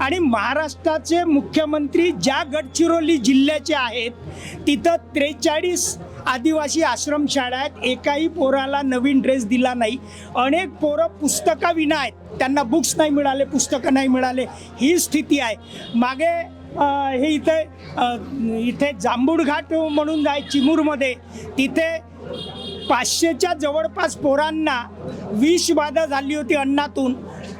आणि महाराष्ट्राचे मुख्यमंत्री ज्या गडचिरोली जिल्ह्याचे आहेत तिथं त्रेचाळीस आदिवासी आश्रमशाळा आहेत. एकाही पोराला नवीन ड्रेस दिला नाही. अनेक पोरं पुस्तकाविना आहेत. त्यांना बुक्स नाही मिळाले पुस्तकं नाही मिळाले. ही स्थिती आहे. मागे हे इथे इथे जांभूळघाट म्हणून जाय चिमूरमध्ये. तिथे पाचशेच्या जवळपास पोरांना विषबाधा झाली होती अन्नातून.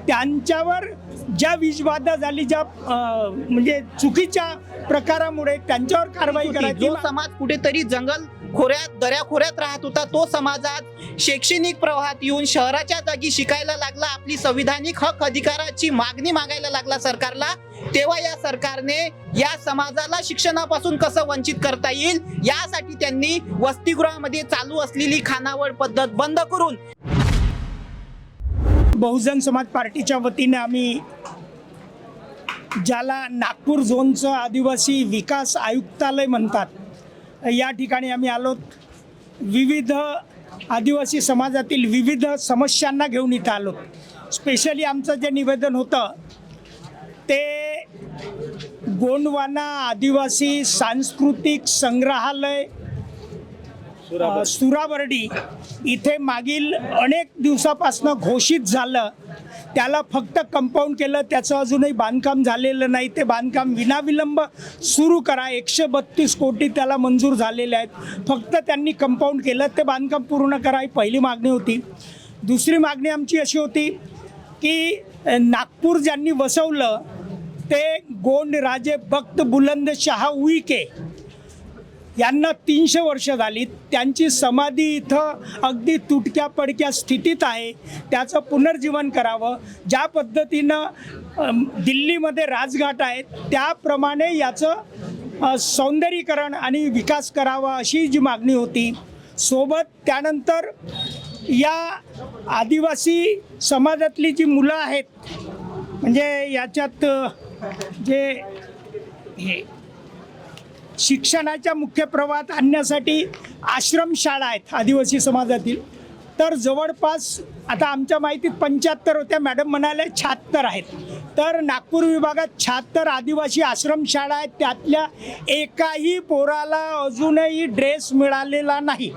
त्यांच्यावर ज्या विषबाधा झाली ज्या म्हणजे चुकीच्या प्रकारामुळे त्यांच्यावर कारवाई करायची जो समाज कुठेतरी जंगल खोऱ्यात दऱ्या खोऱ्यात राहत होता तो समाज आज शैक्षणिक प्रवाहात येऊन शहराच्या जागी शिकायला लागला आपली संविधानिक हक अधिकाराची मागणी मागायला लागला सरकारला तेव्हा या सरकारने या समाजाला शिक्षणापासून कसं वंचित करता येईल यासाठी त्यांनी वसतिगृहामध्ये चालू असलेली खानावळ पद्धत बंद करून बहुजन समाज पार्टीच्या वतीने आम्ही ज्याला नागपूर झोनचं आदिवासी विकास आयुक्तालय म्हणतात या ठिकाणी आम्ही आलो. विविध आदिवासी समाजातील विविध समस्यांना घेऊन इथं आलो. स्पेशली आमचं जे निवेदन होतं ते गोंडवाना आदिवासी सांस्कृतिक संग्रहालय सुराबर्डी इथे मागील अनेक दिवसापासनं घोषित झालं. त्याला फक्त कंपाऊंड केलं त्याचं अजूनही बांधकाम झालेलं नाही. ते बांधकाम विनाविलंब सुरू करा. एकशे बत्तीस कोटी त्याला मंजूर झालेले आहेत. फक्त त्यांनी कंपाऊंड केलं. ते बांधकाम पूर्ण करा ही पहिली मागणी होती. दुसरी मागणी आमची अशी होती की नागपूर ज्यांनी वसवलं ते गोंड राजे भक्त बुलंद शहा उईके यांना तीनशे वर्ष झाली त्यांची समाधी इथं अगदी तुटक्या पडक्या स्थितीत आहे. त्याचं पुनर्जीवन करावं. ज्या पद्धतीनं दिल्लीमध्ये राजघाट आहेत त्याप्रमाणे याचं सौंदर्यीकरण आणि विकास करावा अशी जी मागणी होती. सोबत त्यानंतर या आदिवासी समाजातली जी मुलं आहेत म्हणजे याच्यात जे हे शिक्षणाच्या मुख्य प्रवाहात आणण्यासाठी आश्रमशाळा आहेत आदिवासी समाजातील. तर जवळपास आता आमच्या माहितीत पंच्याहत्तर होत्या. मॅडम म्हणाले शहात्तर आहेत. तर नागपूर विभागात शहात्तर आदिवासी आश्रमशाळा आहेत. त्यातल्या एकाही पोराला अजूनही ड्रेस मिळालेला नाही.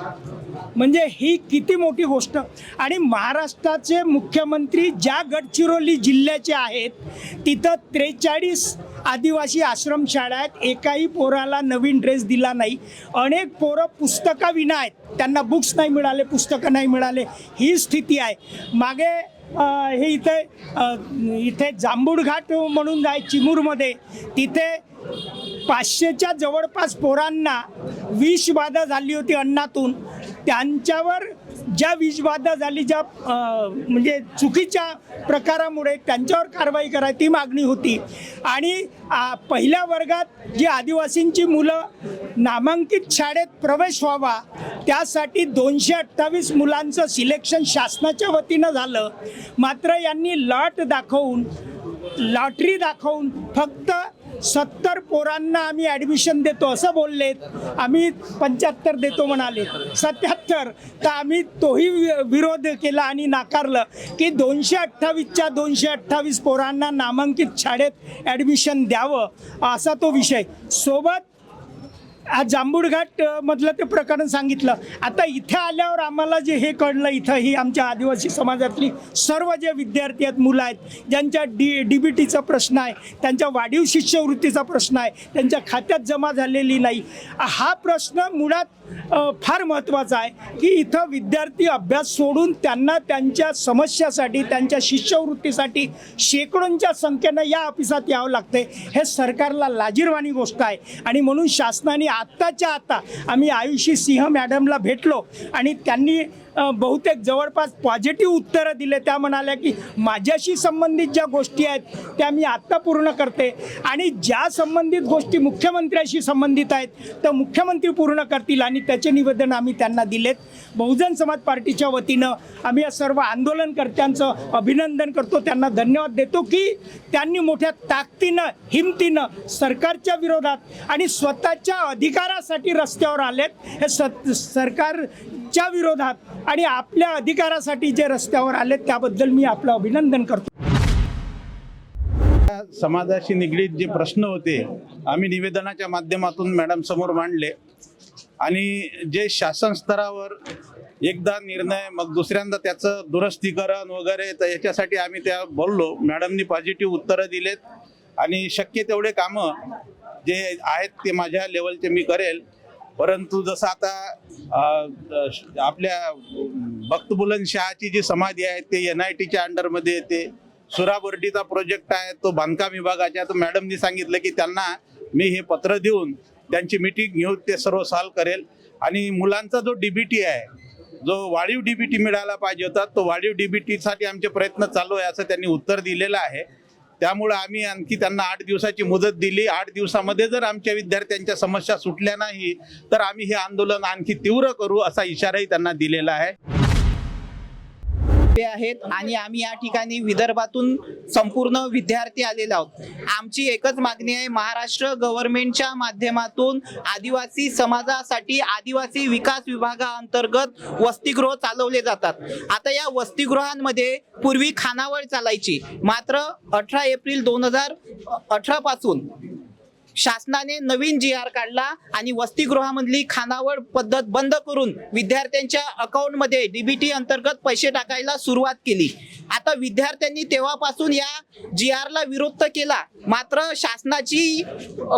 म्हणजे ही किती मोठी गोष्ट. आणि महाराष्ट्राचे मुख्यमंत्री ज्या गडचिरोली जिल्ह्याचे आहेत तिथं त्रेचाळीस आदिवासी आश्रमशाळा आहेत एकाही पोराला नवीन ड्रेस दिला नाही. अनेक पोरं पुस्तकाविना आहेत. त्यांना बुक्स नाही मिळाले पुस्तकं नाही मिळाले. ही स्थिती आहे. मागे हे इथे इथे जांभूड घाट म्हणून जाय चिमूरमध्ये. तिथे पाचशेच्या जवळपास पोरांना विषबाधा झाली होती अन्नातून. त्यांच्यावर ज्या विषबाधा झाली ज्या म्हणजे चुकीच्या प्रकारामुळे त्यांच्यावर कारवाई करा ती मागणी होती. आणि आ, पहिल्या वर्गात जी आदिवासींची मुलं नामांकित शाळेत प्रवेश व्हावा त्यासाठी दोनशे अठ्ठावीस मुलांचं सिलेक्शन शासनाच्या वतीनं झालं. मात्र यांनी लॉट दाखवून लॉटरी दाखवून फक्त सत्तर पोरांना आम्ही ॲडमिशन देतो असं बोललेत. आम्ही पंच्याहत्तर देतो म्हणाले. सत्याहत्तर. तर आम्ही तोही वि- विरोध केला आणि नाकारलं की दोनशे अठ्ठावीसच्या दोनशे अठ्ठावीस पोरांना नामांकित शाळेत ॲडमिशन द्यावं असा तो विषय. सोबत आज जांभूडघाट मधलं ते प्रकरण सांगितलं. आता इथे आल्यावर आम्हाला जे हे कळलं इथं ही आमच्या आदिवासी समाजातली सर्व जे विद्यार्थी आहेत मुलं आहेत ज्यांच्या डी डी बी टीचा प्रश्न आहे त्यांच्या वाढीव शिष्यवृत्तीचा प्रश्न आहे त्यांच्या खात्यात जमा झालेली नाही. हा प्रश्न मुळात फार महत्त्वाचा आहे की इथं विद्यार्थी अभ्यास सोडून त्यांना त्यांच्या समस्यासाठी त्यांच्या शिष्यवृत्तीसाठी शेकडोंच्या संख्येनं या ऑफिसात यावं लागते हे सरकारला लाजीरवाणी गोष्ट आहे. आणि म्हणून शासनाने आत्ताच्या आत्ता आम्ही आयुषी सिंह मॅडमला भेटलो आणि त्यांनी बहुतेक जवळपास पॉझिटिव्ह उत्तरं दिले. त्या म्हणाल्या की माझ्याशी संबंधित ज्या गोष्टी आहेत त्या मी आत्ता पूर्ण करते. आणि ज्या संबंधित गोष्टी मुख्यमंत्र्याशी संबंधित आहेत तर मुख्यमंत्री पूर्ण करतील आणि त्याचे निवेदन आम्ही त्यांना दिलेत. बहुजन समाज पार्टीच्या वतीनं आम्ही या सर्व आंदोलनकर्त्यांचं अभिनंदन करतो. त्यांना धन्यवाद देतो की त्यांनी मोठ्या ताकदीनं हिमतीनं सरकारच्या विरोधात आणि स्वतःच्या अधिकारासाठी रस्त्यावर आलेत. हे सत च्या विरोधात आणि आपल्या अधिकारासाठी जे रस्त्यावर आले त्याबद्दल मी आपलं अभिनंदन करतो. समाजाशी निगडीत जे प्रश्न होते आम्ही निवेदनाच्या माध्यमातून मॅडम समोर मांडले. आणि जे शासन स्तरावर एकदा निर्णय मग दुसऱ्यांदा त्याचं दुरुस्तीकरण वगैरे तर याच्यासाठी आम्ही त्या बोललो. मॅडमनी पॉझिटिव्ह उत्तरं दिलेत. आणि शक्य तेवढे कामं जे आहेत ते माझ्या लेवलचे मी करेल. परंतु जसं आता आपल्या भक्त बुलंद शहाची जी समाधी आहे ते एन आय टीच्या अंडरमध्ये येते. सुराबर्डीचा प्रोजेक्ट आहे तो बांधकाम विभागाच्या तर मॅडमनी सांगितलं की त्यांना मी हे पत्र देऊन त्यांची मिटिंग घेऊन ते सर्व सॉल्व करेल. आणि मुलांचा जो डीबीटी आहे जो वाढीव डीबीटी मिळाला पाहिजे होता तो वाढीव डीबीटीसाठी आमचे प्रयत्न चालू आहे असं त्यांनी उत्तर दिलेलं आहे. त्यामुळे आम्ही आणखी त्यांना आठ दिवसाची मुदत दिली. आठ दिवसामध्ये जर आमच्या विद्यार्थ्यांच्या समस्या सुटल्या नाही तर आम्ही हे आंदोलन आणखी तीव्र करू असा इशाराही त्यांना दिलेला आहे. उभे आहेत आणि आम्ही या ठिकाणी विदर्भातून संपूर्ण विद्यार्थी आलेलो आहोत. आमची एकच मागणी आहे महाराष्ट्र गव्हर्नमेंटच्या माध्यमातून आदिवासी समाजासाठी आदिवासी विकास विभागाअंतर्गत वसतिगृह चालवले जातात. आता या वसतिगृहांमध्ये पूर्वी खानावळ चालायची. मात्र अठरा एप्रिल दोन हजार अठरा पासून शासनाने नवीन जी आर काढला आणि वसतिगृहामधली खानावळ पद्धत बंद करून विद्यार्थ्यांच्या अकाउंटमध्ये डीबीटी अंतर्गत पैसे टाकायला सुरुवात केली. आता विद्यार्थ्यांनी तेव्हापासून या जी ला विरोध तर केला. मात्र शासनाची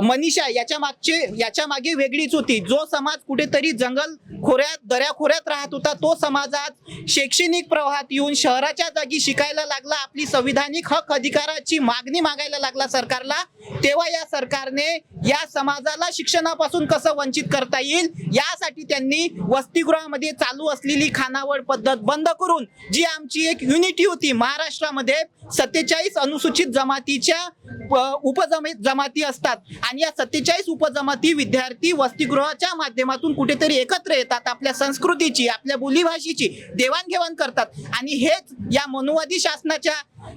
मनीषा याच्या मागचे याच्या मागे वेगळीच होती. जो समाज कुठेतरी जंगल खोऱ्यात दऱ्याखोऱ्यात राहत होता तो समाज आज शैक्षणिक प्रवाहात येऊन शहराच्या जागी शिकायला लागला. आपली संविधानिक हक अधिकाराची मागणी मागायला लागला सरकारला. तेव्हा या सरकारने या समाजाला शिक्षणापासून कसं वंचित करता येईल यासाठी त्यांनी वसतिगृहामध्ये चालू असलेली खानावळ पद्धत बंद करून जी आमची एक युनिटी होती महाराष्ट्रामध्ये सत्तेचाळीस अनुसूचित जमातीच्या अ, उपजमे जमाती असतात. आणि या सत्तेचाळीस उपजमाती विद्यार्थी वसतिगृहाच्या माध्यमातून कुठेतरी एकत्र येतात. आपल्या संस्कृतीची आपल्या बोलीभाषेची देवाणघेवाण करतात. आणि हेच या मनुवादी शासनाच्या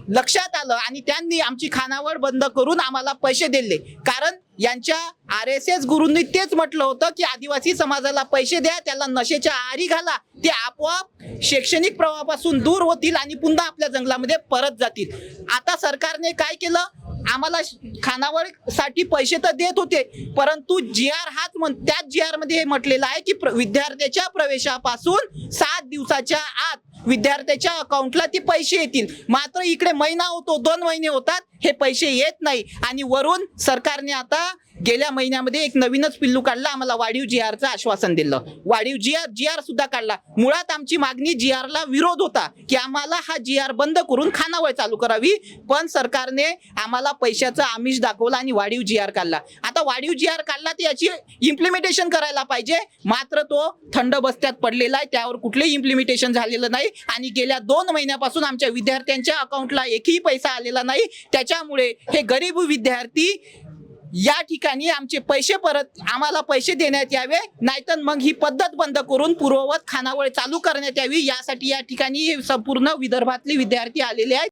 लक्षात आलं आणि त्यांनी आमची खानावळ बंद करून आम्हाला पैसे दिले. कारण यांच्या आर एस एस गुरूंनी तेच म्हटलं होतं की आदिवासी समाजाला पैसे द्या त्याला नशेच्या आरी घाला. ते आपोआप शैक्षणिक प्रवाहापासून दूर होतील आणि पुन्हा आपल्या जंगलामध्ये परत जातील. आता सरकारने काय केलं? आम्हाला खानावळसाठी पैसे तर देत होते परंतु जी आर हाच म्हण त्याच जी आरमध्ये हे म्हटलेलं आहे की प्र- विद्यार्थ्याच्या प्रवेशापासून सात दिवसाच्या आत विद्यार्थ्याच्या अकाउंटला ते पैसे येतील. मात्र इकडे महिना होतो दोन महिने होतात हे पैसे येत नाही. आणि वरून सरकारने आता गेल्या महिन्यामध्ये एक नवीनच पिल्लू काढला आम्हाला वाढीव जी आरचं आश्वासन दिलं. वाढीव जी आर जी आर सुद्धा काढला. मुळात आमची मागणी जी ला विरोध होता की आम्हाला हा जी आर बंद करून खानावळ चालू करावी पण सरकारने आम्हाला पैशाचा आमिष दाखवला आणि वाढीव जी आर काढला. आता वाढीव जी आर काढला तर याची इम्प्लिमेंटेशन करायला पाहिजे. मात्र तो थंड बस्त्यात पडलेला आहे त्यावर कुठलेही इम्प्लिमेंटेशन झालेलं नाही. आणि गेल्या दोन महिन्यापासून आमच्या विद्यार्थ्यांच्या अकाउंटला एकही पैसा आलेला नाही. त्याच्यामुळे हे गरीब विद्यार्थी या ठिकाणी आमचे पैसे परत आम्हाला पैसे देण्यात यावे नाहीतर मग ही पद्धत बंद करून पूर्ववत खानावळ चालू करण्यात यावी. यासाठी या ठिकाणी संपूर्ण विदर्भातले विद्यार्थी आलेले आहेत.